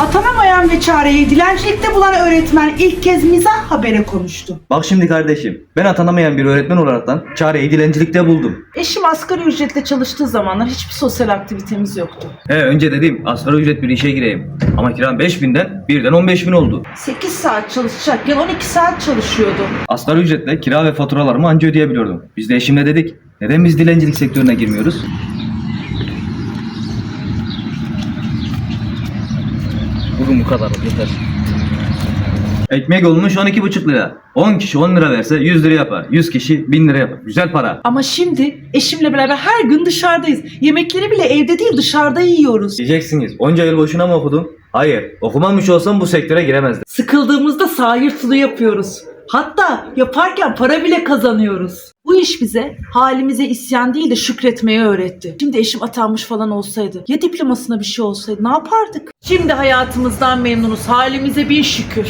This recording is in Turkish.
Atanamayan ve çareyi dilencilikte bulan öğretmen ilk kez mizah habere konuştu. Bak şimdi kardeşim, ben atanamayan bir öğretmen olaraktan çareyi dilencilikte buldum. Eşim asgari ücretle çalıştığı zamanlar hiçbir sosyal aktivitemiz yoktu. He önce dedim asgari ücret bir işe gireyim. Ama kiram 5000'den birden 15000 oldu. 8 saat çalışacakken 12 saat çalışıyordum. Asgari ücretle kira ve faturalarımı anca ödeyebiliyordum. Biz de eşimle dedik, neden biz dilencilik sektörüne girmiyoruz? Bugün bu kadar yeter. Ekmek olmuş 12,5 lira. 10 kişi 10 lira verse 100 lira yapar. 100 kişi 1000 lira yapar. Güzel para. Ama şimdi eşimle beraber her gün dışarıdayız. Yemekleri bile evde değil dışarıda yiyoruz. Diyeceksiniz onca yıl boşuna mı okudum? Hayır. Okumamış olsam bu sektöre giremezdim. Sıkıldığımızda sahil sulu yapıyoruz. Hatta yaparken para bile kazanıyoruz. Bu iş bize halimize isyan değil de şükretmeyi öğretti. Şimdi eşim atanmış falan olsaydı, ya diplomasına bir şey olsaydı ne yapardık? Şimdi hayatımızdan memnunuz, halimize bir şükür.